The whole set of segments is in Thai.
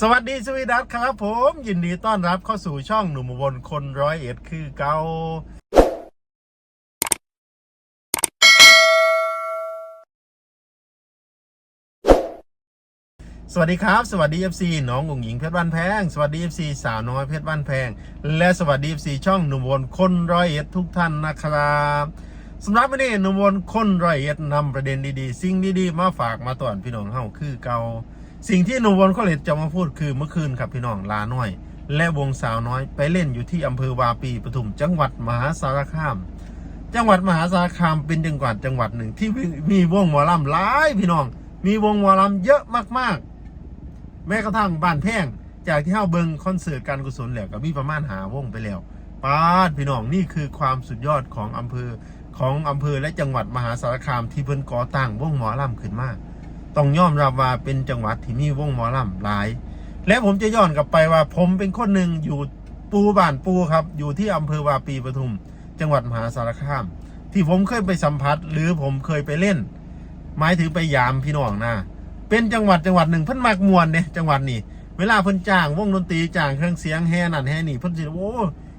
สวัสดีสวีดัสครับผมยินดีต้อนรับเข้าสู่ช่องหนุ่มอุบนคนร้อยเอ็ดคือเกาสวัสดีครับ สวัสดี FC น้องอุ๋งหญิงเพชรบ้านแพง สวัสดี FC สาวน้อยเพชรบ้านแพง และสวัสดี FC ช่องหนุ่มอุบนคนร้อยเอ็ดทุกท่านนะครับสำหรับวันนี้หนุ่มอุบนคนร้อยเอ็ดนำประเด็นดีๆ สิ่งดีๆ มาฝากมาตอนพี่น้องเฮาคือเกา สิ่งที่หนุ่มวนข้อเลดจะมาพูดคือเมื่อคืนครับพี่น้องลาน้อย และวงสาวน้อยไปเล่นอยู่ที่อำเภอวาปีปทุม จังหวัดมหาสารคาม จังหวัดมหาสารคามเป็นจังหวัดจังหวัดหนึ่งที่มีวงหมอลำหลายพี่น้อง มีวงหมอลำเยอะมากๆ แม้กระทั่งบ้านแพงจากที่เฮาเบิงคอนเสิร์ตการกุศลแล้วก็มีประมาณหาวงไปแล้วปาดพี่น้องนี่คือความสุดยอดของอำเภอของอำเภอและจังหวัดมหาสารคามที่เพิ่นก่อตั้งวงหมอลำขึ้นมา ต้องยอมรับว่าเป็นจังหวัดที่มีวงหมอลำหลาย และผมจะย้อนกลับไปว่าผมเป็นคนหนึ่งอยู่ปูบ้านปูครับ อยู่ที่อำเภอวาปีปทุม จังหวัดมหาสารคาม ที่ผมเคยไปสัมผัสหรือผมเคยไปเล่น หมายถึงไปยามพี่น้องนะเป็นจังหวัดจังหวัดหนึ่งเพิ่นมากมวนเนี่ยจังหวัดนี้เวลาเพิ่นจ้างวงดนตรีจ้างเครื่องเสียงแห่นั่นแห่นี่เพิ่นสิโอ้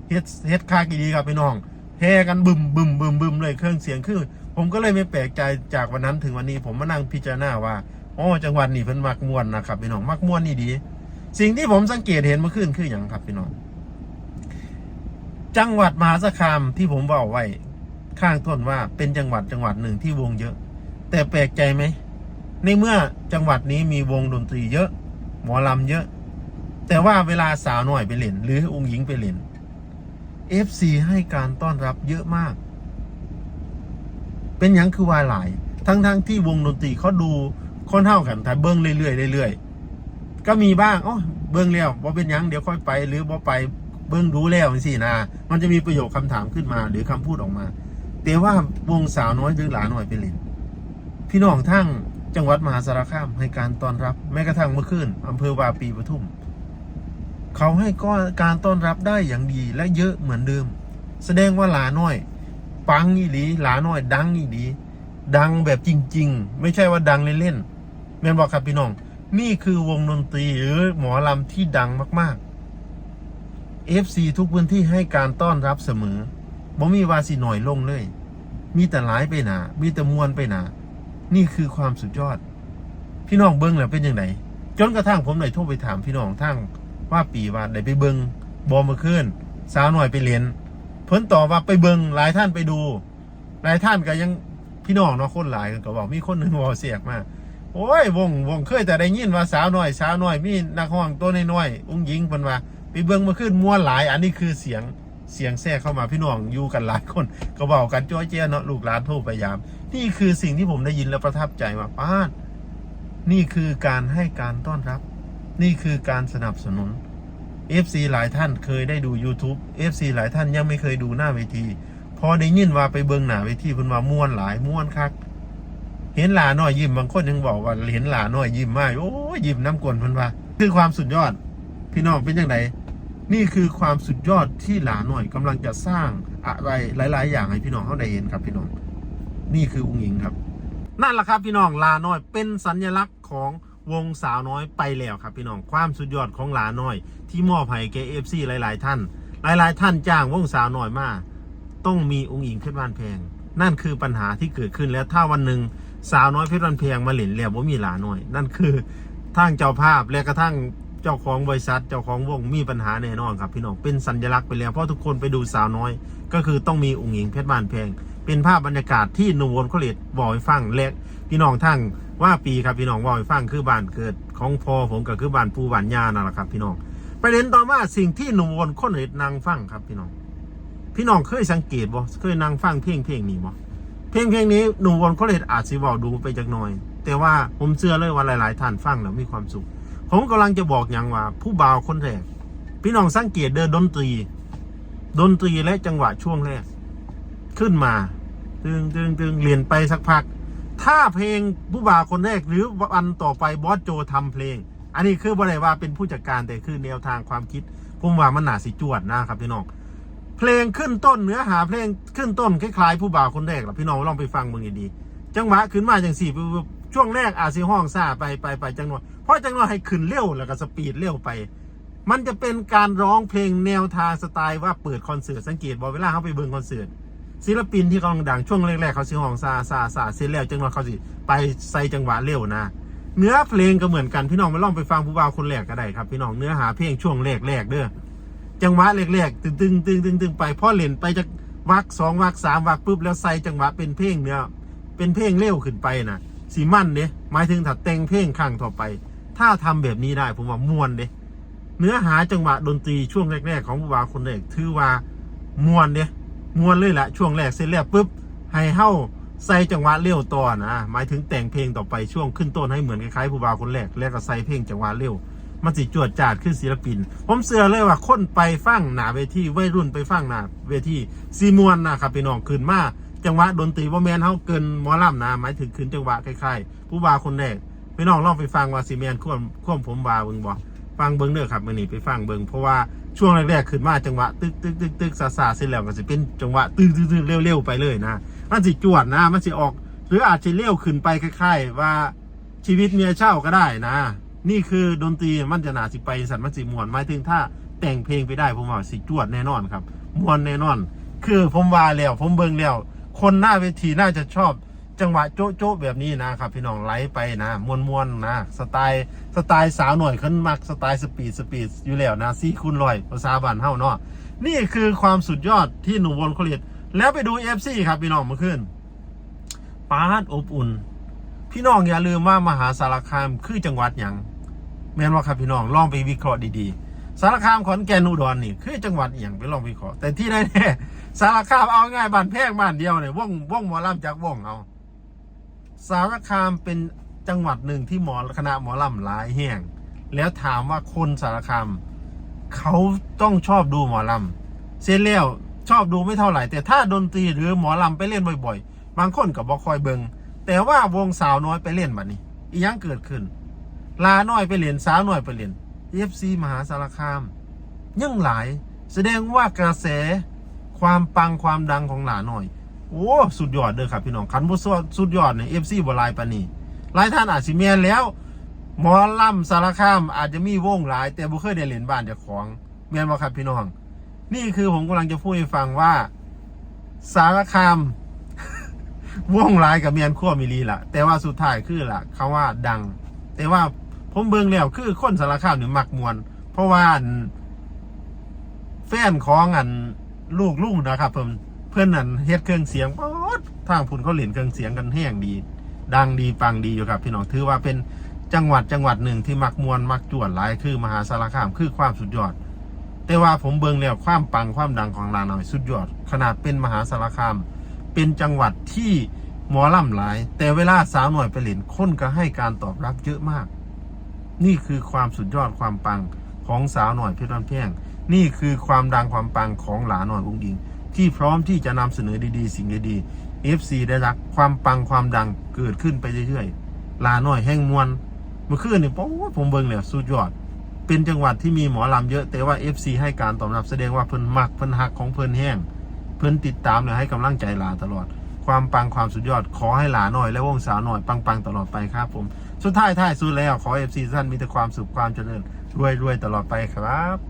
เฮ็ดเฮ็ดคากี่ดีครับพี่น้อง แห่กันบึมบึมบึมบึมเลยเครื่องเสียงคือ ผมก็เลยไม่แปลกใจจากวันนั้นถึงวันนี้ผมมานั่งพิจารณาว่าอ๋อจังหวัดนี่เพิ่นมักม่วนนะครับพี่น้องมักม่วนนี่ดี สิ่งที่ผมสังเกตเห็นเมื่อคืนคืออย่างครับพี่น้องจังหวัดมหาสารคามที่ผมบอกไว้ข้างต้นว่าเป็นจังหวัดจังหวัดหนึ่งที่วงเยอะ แต่แปลกใจไหมในเมื่อจังหวัดนี้มีวงดนตรีเยอะ หมอลำเยอะ แต่ว่าเวลาสาวหน่อยไปเล่น หรือองค์หญิงไปเล่น FC ให้การต้อนรับเยอะมาก เป็นหยังคือว่าหลาย ทั้งๆทที่วงดนตรีเขาดูค่อนเท่ากันแต่เบิ้งเรื่อยๆเรื่อยๆก็มีบ้างอ๋อเบิ้งแล้วว่าเป็นยังเดี๋ยวค่อยไป หรือว่าไปเบิ้งรู้แล้วสินะมันจะมีประโยคคำถามขึ้นมา หรือคำพูดออกมา แต่ว่าวงสาวน้อยหรือหลาหน่อยไปเล่นพี่น้องทั้งจังหวัดมหาสารคามให้การต้อนรับ แม้กระทั่งเมื่อคืนอำเภอวาปีปทุม เขาให้ก็การต้อนรับได้อย่างดีและเยอะเหมือนเดิม แสดงว่าหลาน้อย ปังอีหลีหลาน้อย ดังอีหลีดังแบบจริง ๆ ไม่ใช่ว่าดังเล่นๆแม่นบอกครับพี่น้อง นี่คือวงดนตรีหรือหมอลำที่ดังมากๆ FC ทุกพื้นที่ให้การต้อนรับเสมอบ่มีวาสิหน่อยลงเลย มีแต่หลายไปหนา มีแต่มวนไปหนา นี่คือความสุดยอด พี่น้องเบิ้งแล้วเป็นยังไงจนกระทั่งผมได้โทรไปถามพี่น้องทั้ง ว่าปีว่าได้ไปเบิงบอมาขึ้นสาวหน่อยไปเรียนเพิ่นต่อว่าไปเบิงหลายท่านไปดูหลายท่านก็ยังพี่น้องเนาะคนหลายก็บอกมีคนหนึ่งวอเสียกมาโอ้ยวงวงเคยแต่ได้ยินว่าสาวน้อยสาวน้อยมีนักห้องตัวน้อยๆอุ้งยิงเพิ่นว่าไปเบิงมาขึ้นม้วหลาย อันนี้คือเสียงเสียงแทรกเข้ามาพี่น้องอยู่กันหลายคนก็บอกกันจ้อยเจ้เนาะลูกหลานโทรไปยาม นี่คือสิ่งที่ผมได้ยินแล้วประทับใจว่าป้าดนี่คือการให้การต้อนรับ นี่คือการสนับสนุน FC หลายท่านเคยได้ดู YouTube FC หลายท่านยังไม่เคยดูหน้าเวที พอได้ยินว่าไปเบิงหน้าเวทีเพิ่นว่าม่วนหลายม่วนคัก เห็นหลาน้อยยิ้มบางคนยังบอกว่าเห็นหลาน้อยยิ้มมากโอ้ยิ้มน้ำกลนเพิ่นว่า คือความสุดยอด พี่น้องเป็นยังไงนี่คือความสุดยอดที่หลาน้อยกำลังจะสร้างอะไรหลาย ๆ อย่างให้พี่น้องเขาได้เห็นครับพี่น้อง นี่คือองค์หญิงครับ นั่นแหละครับพี่น้องลาน้อยเป็นสัญลักษณ์ของ วงสาวน้อยไปแล้วครับพี่น้องความสุดยอดของหลาน้อย ที่มอบให้แกเอฟซีหลาย ๆ ท่าน หลาย ๆ ท่านจ้างวงสาวน้อยมาต้องมีองค์หญิงเพชรบ้านแพง นั่นคือปัญหาที่เกิดขึ้นแล้วถ้าวันหนึ่งสาวน้อยเพชรบ้านแพงมาเล่นแล้วว่ามีหลาน้อย นั่นคือทางเจ้าภาพและกระทั่งเจ้าของบริษัทเจ้าของวงมีปัญหาแน่นอนครับพี่น้องเป็นสัญลักษณ์ไปแล้วเพราะทุกคนไปดูสาวน้อย ก็คือต้องมีองค์หญิงเพชรบ้านแพง เป็นภาพบรรยากาศที่หนุ่มวนเขาเลดบอกให้ฟังและพี่น้องทั้ง ว่าปีครับพี่น้องบอกให้ฟังคือบ้านเกิดของพ่อผมก็คือบ้านปูบ้านยานั่นแหละครับพี่น้องประเด็นต่อมาสิ่งที่หนุ่มวนคนเลดนางฟังครับพี่น้อง พี่น้องเคยสังเกตบ่เคยนางฟังเพลงเพลงนี้บ่เพลงเพลงนี้หนุ่มวนเขาเลดอาจสิบอกดูไปจากหน่อย แต่ว่าผมเชื่อเลยว่าหลาย ๆ ท่านฟังแล้วมีความสุข ผมกำลังจะบอกอย่างว่า ผู้บ่าวคนแรกพี่น้องสังเกตเดินดนตรี ดนตรีและจังหวะช่วงแรก ขึ้นมา ตึงตึงตึงเรียนไปสักพัก ถ้าเพลงผู้บ่าวคนแรกหรือวันต่อไปบอสโจทำเพลง อันนี้คือบ่ได้ว่าเป็นผู้จัดการแต่คือแนวทางความคิดผมว่ามันหนาสิจวดนะครับพี่น้องเพลงขึ้นต้นเนื้อหาเพลงขึ้นต้นคล้ายๆผู้บ่าวคนแรกล่ะพี่น้องลองไปฟังมึงดีๆจังหวะขึ้นมาจังสี่ช่วงแรกอาจสิห้องซาไปไปไปจังหวะเพราะจังหวะให้ขึ้นเร็วแล้วก็สปีดเร็วไป มันจะเป็นการร้องเพลงแนวทางสไตล์ว่าเปิดคอนเสิร์ตสังเกตบอกเวลาเขาไปเบิ่งคอนเสิร์ต ศิลปินที่กำลังดังช่วงแรกๆเขาสิห้องซาซาซาเสร็จแล้วจังหวะเขาสิไปใส่จังหวะเร็วนะเนื้อเพลงก็เหมือนกันพี่น้องมาลองไปฟังผู้บ่าวคนแรกก็ได้ครับพี่น้องเนื้อหาเพลงช่วงแรกๆเด้อจังหวะแรกๆตึงตึงตึงตึงตึงไปพ่อเล่นไปจากวักสองวักสามวักปุ๊บแล้วใส่จังหวะเป็นเพลงเนื้อเป็นเพลงเร็วขึ้นไปนะสีมั่นเด้หมายถึงถ้าแต่งเพลงข้างต่อไป ถ้าทำแบบนี้ได้ผมว่ามวนเด้เนื้อหาจังหวะดนตรีช่วงแรกๆ ของผู้บ่าวคนแรกถือว่ามวนเด้ มวนเลยแหละช่วงแรกเสร็จแล้วปุ๊บให้เฮ้าใส่จังหวะเร็วต่อนะหมายถึงแต่งเพลงต่อไปช่วงขึ้นต้นให้เหมือนคล้ายๆผู้บ่าวคนแรกแล้วก็ใส่เพลงจังหวะเร็วมันสิจวดจาดขึ้นศิลปิน ผมเสือเลยว่าคนไปฟังหนาเวทีวัยรุ่นไปฟังหนาเวทีซีมวนนะครับพี่น้องขึ้นมาจังหวะดนตรีว่าแมนเฮาเกินมอลำนะหมายถึงขึ้นจังหวะคล้ายๆผู้บ่าวคนแรกพี่น้องลองไปฟังว่าซีแมนควมควมผมบ่าเบิ่งบ่ ฟังเบิ้งเด้อครับมื่อนี้ไปฟังเบิ้งเพราะว่าช่วงแรกๆขึ้นมาจังหวะตึกตึกตึกตึกซาซาเสร็จแล้วก็จะเป็นจังหวะตึกตึกตึกเร็วๆไปเลยนะมันสิจวดนะมันสิออก หรืออาจจะเร็วขึ้นไปคล้ายๆว่าชีวิตเมียเช่าก็ได้นะ นี่คือดนตรีมันจะหนาสิไปสันมันสิมวนหมายถึงถ้าแต่งเพลงไปได้ผมว่าสิจวดแน่นอนครับมวนแน่นอน คือผมว่าแล้วผมเบิ้งแล้วคนหน้าเวทีน่าจะชอบ จังหวะโจ๊ะโจ๊ะแบบนี้นะครับพี่น้องไลฟ์ไปนะมวนมวนนะสไตล์สไตล์สาวหน่อยขึ้นมักสไตล์สปีดสปีดอยู่แล้วนะซี่คุณลอยภาษาบ้านเฮาเนาะนี่คือความสุดยอดที่หนุ่มวนโคเรียดแล้วไปดูเอฟซีครับพี่น้องเมื่อคืนปาดอบอุ่น พี่น้องอย่าลืมว่ามหาสารคามคือจังหวัดอย่างแม่นว่าครับพี่น้องลองไปวิเคราะห์ดีๆ สารคามขอนแก่นอุดรนี่คือจังหวัดอย่างไปลองวิเคราะห์แต่ที่แน่ๆสารคามเอาง่ายบ้านแพงบ้านเดียวเนี่ยว่องว่องหมอลำจากว่องเอา สารคามเป็นจังหวัดหนึ่งที่หมอคณะหมอลำหลายแห่ง แล้วถามว่าคนสารคามเขาต้องชอบดูหมอลำเซเลียวชอบดูไม่เท่าไหร่ แต่ถ้าดนตรีหรือหมอลำไปเล่นบ่อยๆ บางคนกับบอคอยเบิงแต่ว่าวงสาวน้อยไปเล่นแบบนี้อีหยังเกิดขึ้น ลาน้อยไปเล่นสาวน้อยไปเล่นเอฟซีมหาสารคาม ยังหลาย แสดงว่ากระแสความปังความดังของหลาน้อย โอ้สุดยอดเด้อครับพี่น้องคันบุสสุดยอดเนี่ยเอฟซีบหลายปานีหลายท่านอาจสิเมียนแล้วหมอลำสารคามอาจจะมีวงหลาย แต่บ่เคยได้เล่นบ้านจ้าของเมียนบ่ครับพี่น้อง นี่คือผมกำลังจะพูดให้ฟังว่าสารคามวงหลายกับเมียนขั้วมิลีล่ะแต่ว่าสุดท้ายคือล่ะคาว่าดัง แต่ว่าผมเบิ่งแล้วคือคนสารคามนี่มักมวน เพราะว่าแฟนของอันลูกลุงนะครับเพิ่นเพื่อนนั่นเฮ็ดเครื่องเสียงป๊อดทางพุ่นเขาเล่นเครื่องเสียงกันแห้งดี ดังดีปังดีอยู่ครับ พี่น้องถือว่าเป็นจังหวัดจังหวัดหนึ่งที่มักมวนมักจวดหลายคือมหาสารคามคือความสุดยอด แต่ว่าผมเบิ่งแล้วความปังความดังของลาหน่อยสุดยอด ขนาดเป็นมหาสารคาม เป็นจังหวัดที่หมอล่ำหลาย แต่เวลาสาวหน่อยไปเล่นคนก็ให้การตอบรับเยอะมาก นี่คือความสุดยอดความปังของสาวหน่อยเพชรบ้านแพงนี่คือความดังความปังของหลาหน่อยอุ้งอิง ที่พร้อมที่จะนำเสนอดีๆ สิ่งดีๆ FC ได้รักความปังความดังเกิดขึ้นไปเรื่อยๆ ลาหน่อยแห้งมวลเมื่อคืนนี่โอ้ผมเบิ่งเนี่ยสุดยอด เป็นจังหวัดที่มีหมอลำเยอะ แต่ว่า FC ให้การตอบรับแสดงว่าเพิ่นมักเพิ่นฮักของเพิ่นแห้ง เพิ่นติดตามและให้กำลังใจลาตลอด ความปังความสุดยอด ขอให้หลาหน่อย และวงสาวหน่อยปังๆตลอดไปครับผมสุดท้ายท้ายสุดแล้วขอ FC ท่านมีแต่ความสุขความเจริญรวยๆตลอดไปครับ